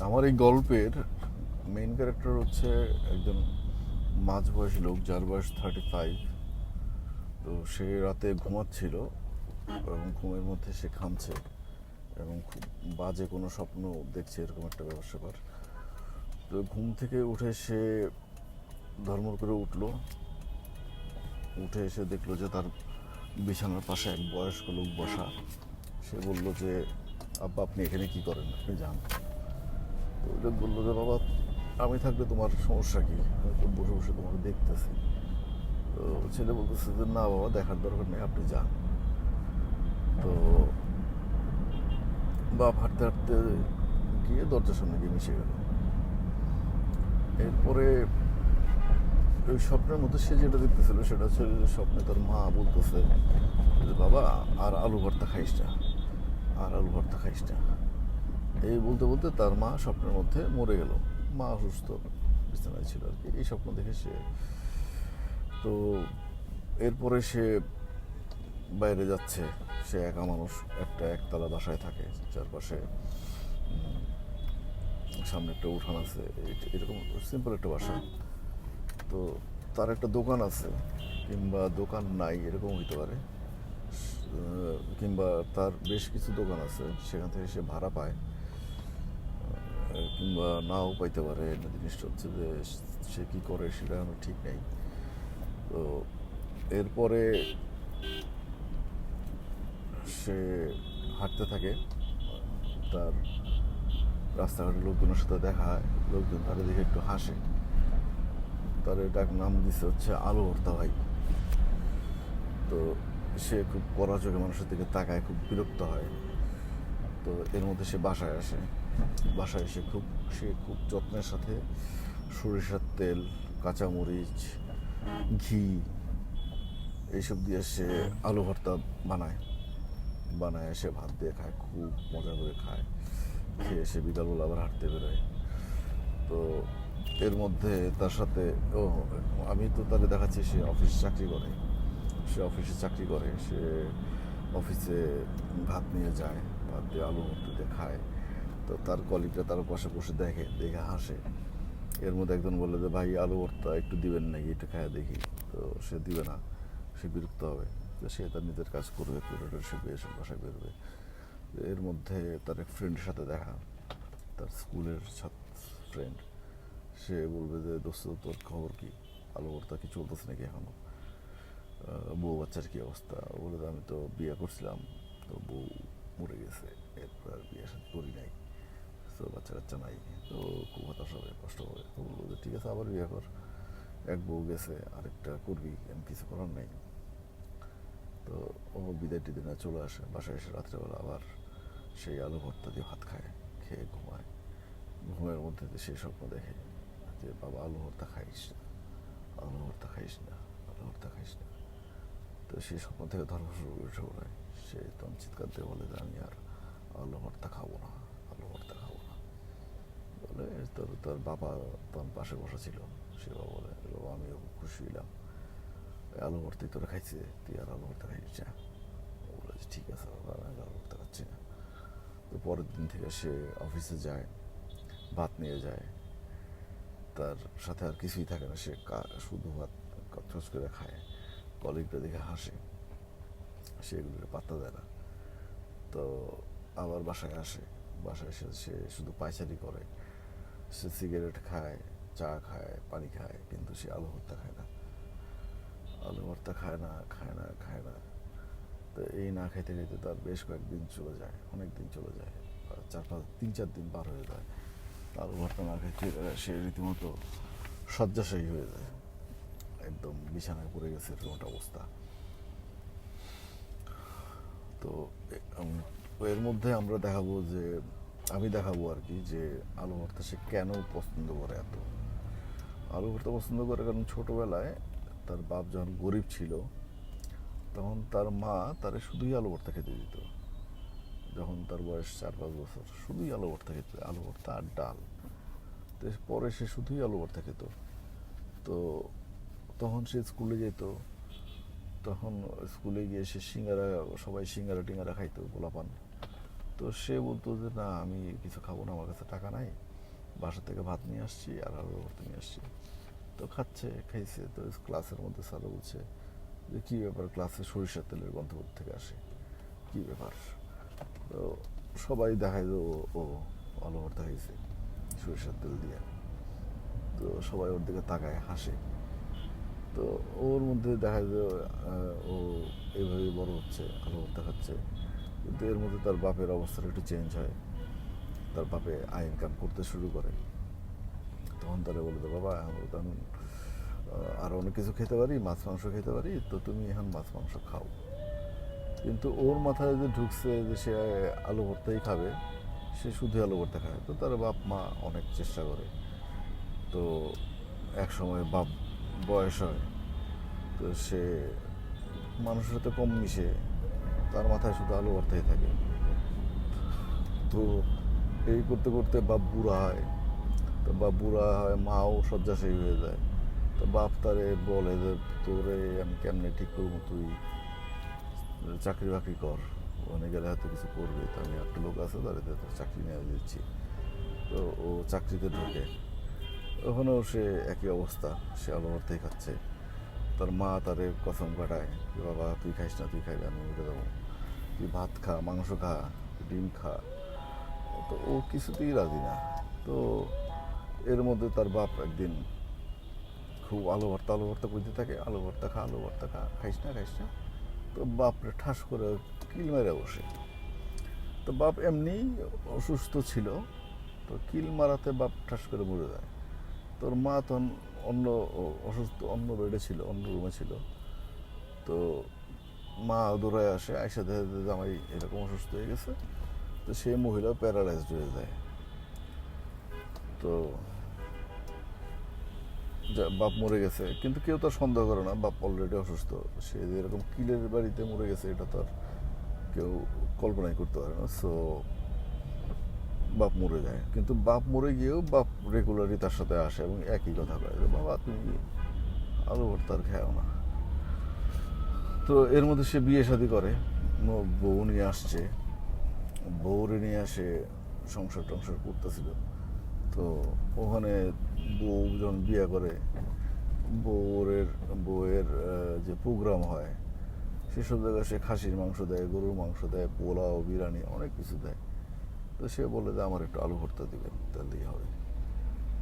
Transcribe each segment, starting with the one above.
আমার এই গল্পের মেইন ক্যারেক্টার হচ্ছে একজন মাঝ মাঝবয়সী লোক যার বয়স থার্টি ফাইভ তো সে রাতে ঘুমাচ্ছিল এবং ঘুমের মধ্যে সে খামছে এবং খুব বাজে কোনো স্বপ্ন দেখছে এরকম একটা ব্যাপার স্যাপার। তো ঘুম থেকে উঠে সে ধর্ম করে উঠল। উঠে এসে দেখল যে তার বিছানার পাশে এক বয়স্ক লোক বসা। সে বলল যে, আব্বা, আপনি এখানে কি করেন? আপনি যান। বলল যে, বাবা, আমি থাকলে তোমার সমস্যা কি? বসে বসে তোমাকে দেখতেছি। তো ছেলে বলতেছে যে, না বাবা, দেখার দরকার নেই, আপনি যান। তো বাপ হাঁটতে হাঁটতে গিয়ে দরজার সামনে গিয়ে মিশে গেল। এরপরে ওই স্বপ্নের মধ্যে সে যেটা দেখতেছিল, সেটা হচ্ছে স্বপ্নে তার মা বলতেছে যে, বাবা, আর আলু ভর্তা খাইস না, আর আলু ভর্তা খাইস না। এই বলতে বলতে তার মা স্বপ্নের মধ্যে মরে গেল। মা অসুস্থ বিছানায় ছিল আর কি। এই স্বপ্ন দেখে সে তো এরপরে সে বাইরে যাচ্ছে। সে একা মানুষ, একটা একতলা বাসায় থাকে, চারপাশে সামনে একটা উঠান আছে। এরকম সিম্পল একটা বাসা। তো তার একটা দোকান আছে, কিংবা দোকান নাই, এরকম হইতে পারে। কিংবা তার বেশ কিছু দোকান আছে, সেখান থেকে সে ভাড়া পায়। কিংবা নাও পাইতে পারে জিনিসটা হচ্ছে যে সে কী করে সেটা আমার ঠিক নেই। তো এরপরে সে হাঁটতে থাকে, তার রাস্তাঘাটে লোকজনের সাথে দেখা হয়, লোকজন তার দেখে একটু হাসে। তার ডাক নাম দিচ্ছে হচ্ছে আলো ভর্তা ভাই। তো সে খুব কড়া চোখে মানুষের দিকে তাকায়, খুব বিরক্ত হয়। তো এর মধ্যে সে বাসায় আসে। বাসায় এসে খুব সে খুব যত্নের সাথে সরিষার তেল, কাঁচামরিচ, ঘি এইসব দিয়ে সে আলু ভর্তা বানায়। বানায় এসে ভাত দিয়ে খায়, খুব মজা করে খায়। খেয়ে সে বিকালবেলা আবার হাঁটতে বেরোয়। তো এর মধ্যে তার সাথে, ও, আমি তো তাহলে দেখাচ্ছি, সে অফিসে চাকরি করে। সে অফিসে চাকরি করে, সে অফিসে ভাত নিয়ে যায়, ভাত দিয়ে আলু ভর্তি দিয়ে খায়। তো তার কলিগটা তার পাশে বসে দেখে দেখে হাসে। এর মধ্যে একজন বলল যে ভাই আলু ভর্তা একটু দিবেন নাকি? একটু খায় দেখি। তো সে দিবে না। সে বিরক্ত হবে। তো সে তার নিজের কাজ করবে করে সে এসে বাসায় বেরোবে। এর মধ্যে তার এক ফ্রেন্ডের সাথে দেখা। তার স্কুলের ফ্রেন্ড সে বলবে যে দোস্ত তোর খবর কি? আলো ভর্তা কি চলতেছে নাকি এখনও? আহ, বউ বাচ্চার কী অবস্থা? বলে আমি তো বিয়ে করছিলাম। তো বউ মরে গেছে। এরপর আর বিয়ে করি নাই। তো বাচ্চা কাচ্চা নাই। তো খুব হতাশ হবে, কষ্ট হবে। তো বলল যে, ঠিক আছে, আবার বিয়ে কর। এক বউ গেছে, আরেকটা করবি, আমি কিছু করার নেই। তো ও বিদায় টিদিন চলে আসে। বাসায় এসে রাত্রেবেলা আবার সেই আলু ভর্তা দিয়ে ভাত খায়, খেয়ে ঘুমায়। ঘুমের মধ্যে সেই স্বপ্ন দেখে যে, বাবা, আলু ভর্তা খাইস না, আলু ভর্তা খাইস না, আলু ভর্তা খাইস না। তো সেই স্বপ্ন থেকে ধর্ম শুরু করে সে তখন চিৎকার দিয়ে বলে যে, আমি আর আলু ভর্তা খাব না। বলে, তোর তোর বাবা তখন পাশে বসা ছিল সে বাবা বলে বাবা খুব খুশি হইলাম। আলু ভর্তি তোরা খাইছে? তুই আর আলু ভর্তা খাইছিস না? ঠিক আছে বাবা, আমি আলু ভর্তা খাচ্ছি না। তো পরের দিন থেকে সে অফিসে যায়, ভাত নিয়ে যায়। তার সাথে আর কিছুই থাকে না, সে শুধু ভাত কচকচ করে খায়। কলিগটা দেখে হাসে। সে এগুলোকে পাত্তা দেয় না। তো আবার বাসায় আসে। বাসায় এসে সে শুধু পায়চারি করে। সে সিগারেট খায়, চা খায়, পানি খায়, কিন্তু সে আলু ভর্তা খায় না। আলু ভর্তা খায় না খায় না খায় না। তো এই না খাইতে খাইতে তার বেশ কয়েকদিন চলে যায় অনেক দিন চলে যায়। চার পাঁচ, তিন চার দিন পার হয়ে যায়। আলু ভর্তা না খাইতে, সে রীতিমতো শয্যাশায়ী হয়ে যায়। একদম বিছানায় পড়ে গেছে এরকম অবস্থা। তো এর মধ্যে আমরা দেখাবো যে আমি দেখাবো আর কি যে আলু ভর্তা সে কেন পছন্দ করে এত। আলু ভর্তা পছন্দ করে কারণ ছোটোবেলায় তার বাপ যখন গরিব ছিল, তখন তার মা তারে শুধুই আলু ভর্তা খেতে দিত। যখন তার বয়স চার পাঁচ বছর, শুধুই আলু ভর্তা খেতে আলু ভর্তা আর ডাল। তো পরে সে শুধুই আলু ভর্তা খেত। তো তখন সে স্কুলে যেত, তখন স্কুলে গিয়ে সে সিঙ্গারা, সবাই সিঙ্গারা টিঙ্গারা খাইতো, গোলাপান। তো সে বলতো যে, না, আমি কিছু খাব না, আমার কাছে টাকা নাই। বাসা থেকে ভাত নিয়ে আসছি আর আলু ভর্তা নিয়ে আসছি। তো খাচ্ছে, খাইছে। তো ক্লাসের মধ্যে স্যারও বলছে যে, কী ব্যাপার ক্লাসে সরিষার তেলের গন্ধ থেকে আসে? কী ব্যাপার? তো সবাই দেখায় যে, ও আলু ভর্তা খাইছে সরিষার তেল দিয়ে। তো সবাই ওর দিকে তাকায়, হাসে। তো ওর মধ্যে দেখা যায় ও এইভাবে বড় হচ্ছে আলো ভর্তা খাচ্ছে। কিন্তু এর মধ্যে তার বাপের অবস্থাটা একটু চেঞ্জ হয়। তার বাপে আয় ইনকাম করতে শুরু করে। তখন তারা বলে বাবা আমরা তো আহ, আরও অনেক কিছু খেতে পারি মাছ মাংস খেতে পারি তো তুমি এখন মাছ মাংস খাও। কিন্তু ওর মাথায় যে ঢুকছে যে সে আলু ভর্তাই খাবে সে শুধু আলু ভর্তা খায়। তো তার বাপ মা অনেক চেষ্টা করে। তো এক সময় বাপ বয়স হয় তো সে মানুষের সাথে কম মিশে। তার মাথায় শুধু আলু ভর্তাই থাকে। তো এই করতে করতে বাপ বুড়া হয়। তো বাপ বুড়া হয়, মাও শয্যাশায়ী হয়ে যায়। তো বাপ তারে বলে যে, তোরে আমি কেমনে ঠিক করব তুই? চাকরি বাকরি কর। ওখানে গেলে হয়তো কিছু করবে। তো আমি একটা লোক আছে তাদের চাকরি নিয়ে দিচ্ছি। তো ও চাকরিতে ঢোকে। ওখানেও সে একই অবস্থা, সে আলো ভর্তাই খাচ্ছে। তার মা তারে কসম কাটায় যে, বাবা, তুই খাইস না, তুই খাইলে আমি উঠে দেবো। তুই ভাত খা, মাংস খা ডিম খা। তো ও কিছুতেই রাজি না। তো এর মধ্যে তার বাপ একদিন খুব আলু ভর্তা আলু ভর্তা করতে থাকে, আলু ভর্তা খা, আলু ভর্তা খা, খাইস না খাইস না। তো বাপরে ঠাস করে কিল মেরে বসে। তো বাপ এমনি অসুস্থ ছিল, তো কিল মারাতে বাপ ঠাস করে মরে যায়। তোর মা তখন অন্য অসুস্থ, অন্য বেডে ছিল, অন্য রুমে ছিল। তো মা দৌড়ায় আসে আইসা দেখে যে জামাই এরকম অসুস্থ হয়ে গেছে। তো সেই মহিলা প্যারালাইজড হয়ে যায়। তো বাপ মরে গেছে। কিন্তু কেউ তো আর সন্দেহ করে না, বাপ অলরেডি অসুস্থ। সে যে এরকম কিলের বাড়িতে মরে গেছে, এটা তো আর কেউ কল্পনাই করতে পারে না। সো বাপ মরে যায়। কিন্তু বাপ মরে গিয়েও বাপ রেগুলারই তার সাথে আসে এবং একই কথা কয় বাবা, তুমি আলু ভর্তা আর খাও না। তো এর মধ্যে সে বিয়ে শাদী করে। বউ নিয়ে আসছে। বউরে নিয়ে আসে সংসার টংসার করতেছিল। তো ওখানে বউ যখন বিয়ে করে বউয়ের বউয়ের যে প্রোগ্রাম হয়, সেসব জায়গায় সে খাসির মাংস দেয়, গরুর মাংস দেয়, পোলাও, বিরিয়ানি, অনেক কিছু দেয়। তো সে বলে যে, আমার একটু আলু ভর্তা দিবেন তাহলেই হবে।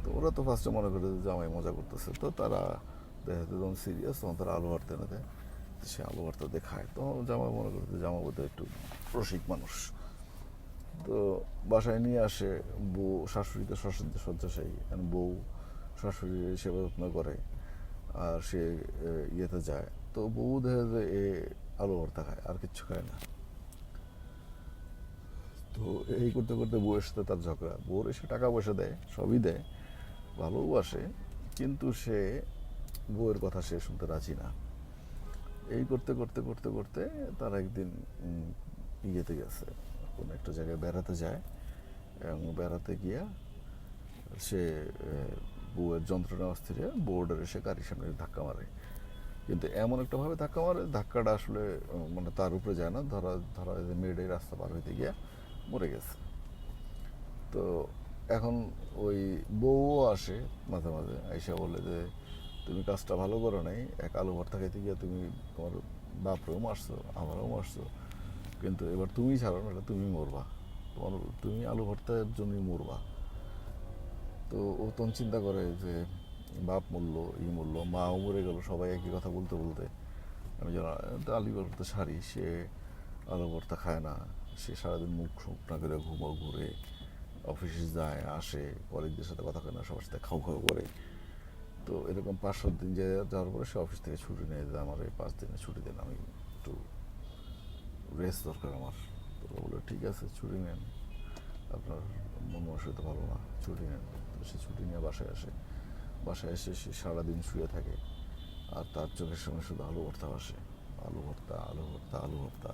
তো ওরা তো ফার্স্টে মনে করে যে, জামাই মজা করতেছে। তো তারা দেখা যাচ্ছে যখন সিরিয়াস তখন তারা আলু ভর্তা এনে দেয়। সে আলু ভর্তা দিয়ে খায়। তো জামাই মনে যে জামা বোধহয় একটু রসিক মানুষ। তো বাসায় নিয়ে আসে বউ, শাশুড়ি তো শাশুড়ি শয্যাশায়ী। বউ শাশুড়ির সেবা যত্ন করে আর সে ইয়েতে যায়। তো বউ দেখা যায় এ, আলু ভর্তা খায়, আর কিচ্ছু খায় না। তো এই করতে করতে বউয়ের সাথে তার ঝগড়া। বউর এসে টাকা পয়সা দেয়, সবই দেয় ভালোবাসে কিন্তু সে বউয়ের কথা সে শুনতে রাজি না। এই করতে করতে করতে করতে তারা একদিন ইয়েতে গেছে, কোনো একটা জায়গায় বেড়াতে যায়, এবং বেড়াতে গিয়া সে বউয়ের যন্ত্রণা অস্থিরে বোর্ডের এসে গাড়ির সামনে ধাক্কা মারে। কিন্তু এমন একটা ভাবে ধাক্কা মারে, ধাক্কাটা আসলে মানে তার উপরে যায় না ধরা ধরা, মেয়েটাই রাস্তা পার হইতে গিয়া মরে গেছে। তো এখন ওই বউও আসে মাঝে মাঝে, আইসা বলে যে, তুমি কাজটা ভালো করো নাই, এক আলু ভর্তা খাইতে গিয়ে তুমি তোমার বাপরেও মারছো, আমারও মারছো, কিন্তু এবার তুমি ছাড়ো না, এটা তুমি মরবা, তোমার, তুমি আলু ভর্তার জন্যই মরবা। তো ও তখন চিন্তা করে যে, বাপ মরলো, ই মরলো, মাও মরে গেল, সবাই একই কথা বলতে বলতে। আমি যেন আলু ভর্তা সারি সে আলু ভর্তা খায় না। সে সারাদিন মুখ সুখ না করে ঘুমো ঘুরে অফিসে যায়, আসে কলিগদের সাথে কথা কয় না, সবার সাথে খাও খাও করে। তো এরকম পাঁচ, সাত দিন যে যাওয়ার পরে সে অফিস থেকে ছুটি নেয় যে আমার এই পাঁচ দিনে ছুটি দেন আমি একটু রেস্ট দরকার আমার। তো ও বলল ঠিক আছে, ছুটি নেন। আপনার মন মানসিকতা ভালো না, ছুটি নেন। তো সে ছুটি নিয়ে বাসায় আসে। বাসায় এসে সে সারাদিন শুয়ে থাকে। আর তার চোখের সামনে শুধু আলু ভর্তা আসে আলু ভর্তা আলু ভর্তা আলু ভর্তা।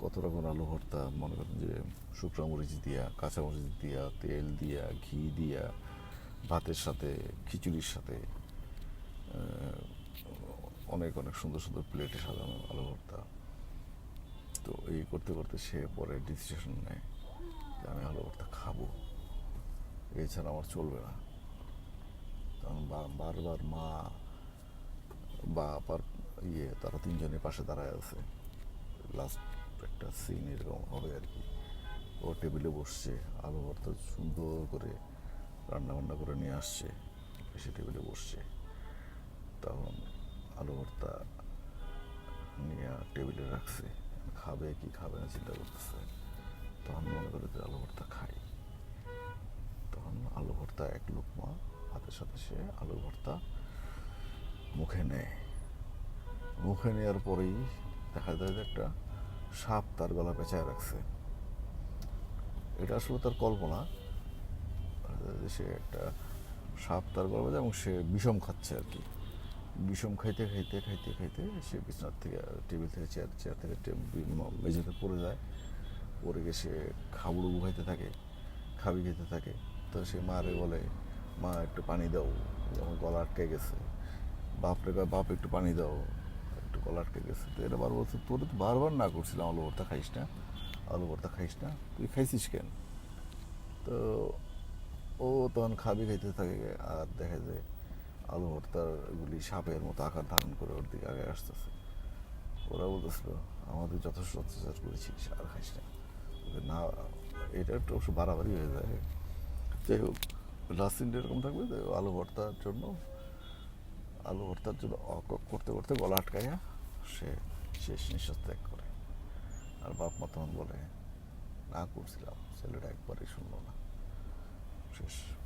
কত রকম আলু ভর্তা, মনে করেন যে শুকনো মরিচ দিয়া, কাঁচা মরিচ দিয়া, তেল দিয়া, ঘি দিয়া, ভাতের সাথে, খিচুড়ির সাথে অনেক অনেক সুন্দর সুন্দর প্লেটে সাজানো আলু ভর্তা। তো এই করতে করতে সে পরে ডিসিশন নেয় যে আমি আলু ভর্তা খাব। এছাড়া আমার চলবে না। কারণ বারবার মা বা আপার ইয়ে তারা তিনজনের পাশে দাঁড়ায় আছে। লাস্ট একটা সিন এরকম হবে আর কি। ও টেবিলে বসছে, আলু ভর্তা সুন্দর করে রান্না বান্না করে নিয়ে আসছে, এসে টেবিলে বসছে। তখন আলু ভর্তা নিয়ে টেবিলে রাখছে, খাবে কি খাবে না চিন্তা করতেছে। তখন মনে করে যে আলু ভর্তা খাই। তখন আলু ভর্তা এক লোকমা হাতের সাথে সে আলু ভর্তা মুখে নেয়। মুখে নেওয়ার পরেই দেখা যায় যে একটা সাপ তার গলা পেঁচায় রাখছে। এটা আসলে তার কল্পনা সে একটা সাপ তার গলা এবং সে বিষম খাচ্ছে আর কি। বিষম খাইতে খাইতে খাইতে খাইতে সে বিছনার থেকে, টেবিল থেকে চেয়ার চেয়ার থেকে মেঝেতে পড়ে যায়। পড়ে গিয়ে সে খাবড়ু খাইতে থাকে, খাবি খেতে থাকে। তো সে মারে বলে, মা, একটু পানি দাও। আমার গলা আটকে গেছে, বাপরে বাপ, একটু পানি দাও। গলা আটকে গেছে। তো এটা বার বলছে, তোর তো বারবার না করছিলাম আলু ভর্তা খাইস না, আলু ভর্তা খাইস না, তুই খাইছিস কেন? তো ও তখন খাবি খাইতে থাকে, আর দেখা যায় আলু ভর্তার গুলি সাপের মতো আকার ধারণ করে ওর দিকে আগে আসতেছে। ওরা বলতেছিল, আমাদের যথেষ্ট অত্যাচার করেছিস, আর খাইস না। না, এটা একটু অবশ্য বাড়াবাড়ি হয়ে যায়। যাই হোক লাস্ট সিনটা এরকম থাকবে আলু ভর্তার জন্য, আলু ভর্তার জন্য অক করতে করতে গলা আটকাইয়া সে শেষ নিঃশ্বাস ত্যাগ করে। আর বাপ মা তখন বলে, না করছিলাম, ছেলেটা একবারই শুনলো না। শেষ।